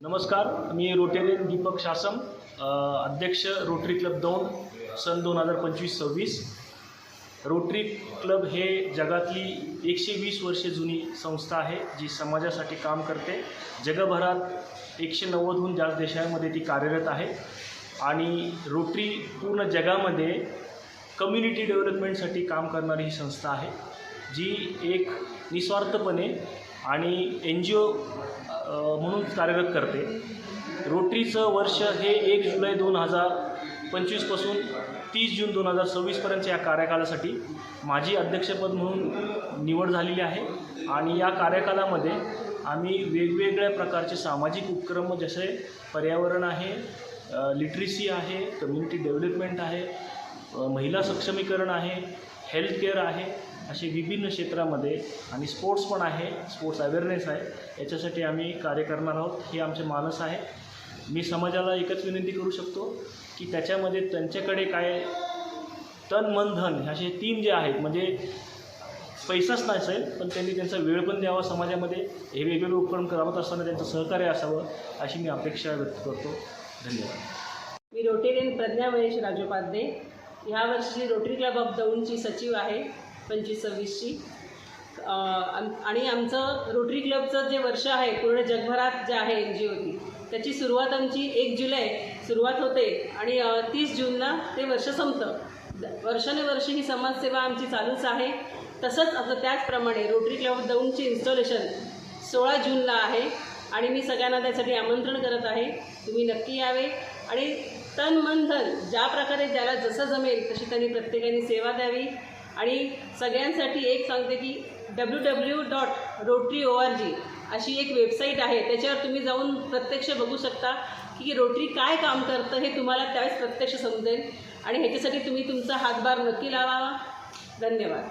नमस्कार मी रोटेरियन दीपक शासम अध्यक्ष rotary club Daund सन दोन हजार पंचवीस सव्वीस. रोटरी क्लब हे जगातली एकशे वीस वर्षे जुनी संस्था आहे जी समाजासाठी काम करते. जगभरात एकशे नव्वदहून जास्त देशांमध्ये ती कार्यरत आहे. आणि रोटरी पूर्ण जगामध्ये कम्युनिटी डेव्हलपमेंटसाठी काम करणारी ही संस्था आहे जी एक निस्वार्थपणे आणि एन जी ओ म्हणून कार्यरत करते. रोटरीचं वर्ष हे एक जुलै दोन हजार पंचवीसपासून तीस जून दोन हजार सव्वीसपर्यंत या कार्यकालासाठी माझी अध्यक्षपद म्हणून निवड झालेली आहे. आणि या कार्यकालामध्ये आम्ही वेगवेगळ्या प्रकारचे सामाजिक उपक्रम जसे पर्यावरण आहे लिटरेसी आहे कम्युनिटी डेव्हलपमेंट आहे महिला सक्षमीकरण आहे हेल्थकेअर आहे असे विभिन्न क्षेत्रामध्ये आणि स्पोर्ट्स पण आहे स्पोर्ट्स अवेअरनेस आहे. याच्यासाठी आम्ही कार्य करणार आहोत हे आमचे मानस आहे. मी समाजाला एकच विनंती करू शकतो की त्याच्यामध्ये त्यांच्याकडे काय तन मन धन असे तीन जे आहेत म्हणजे पैसाच नसेल पण त्यांनी त्यांचा वेळ पण द्यावा समाजामध्ये. हे वेगवेगळे उपक्रम करावत असताना त्यांचं सहकार्य असावं अशी मी अपेक्षा व्यक्त करतो. धन्यवाद. मी रोटेरियन प्रज्ञा महेश राजोपाध्ये. ह्या वर्षी रोटरी क्लब ऑफ दौंडची सचिव आहे पंचवीस सव्वीसची आणि आमचं रोटरी क्लबचं जे वर्ष आहे पूर्ण जगभरात जे आहे एन जी ओची त्याची सुरुवात आमची एक जुलै सुरुवात होते आणि तीस जूनला ते वर्ष संपतं. द- वर्षानुवर्षी ही समाजसेवा आमची चालूच आहे. तसंच आता त्याचप्रमाणे रोटरी क्लब ऑफ दौंडचे इन्स्टॉलेशन सोळा जूनला आहे. आणि मी सगळ्यांना त्यासाठी आमंत्रण करत आहे. तुम्ही नक्की यावे. आणि तन मन धन ज्या प्रकारे ज्याला जसं जमेल तशी त्यांनी प्रत्येकाने सेवा द्यावी. आणि सगळ्यांसाठी एक सांगते की W W dot rotary O R G अशी एक वेबसाईट आहे. त्याच्यावर तुम्ही जाऊन प्रत्यक्ष बघू शकता की रोटरी काय काम करतं हे तुम्हाला त्यावेळेस प्रत्यक्ष समजेल. आणि ह्याच्यासाठी तुम्ही तुमचा हातभार नक्की लावावा. धन्यवाद.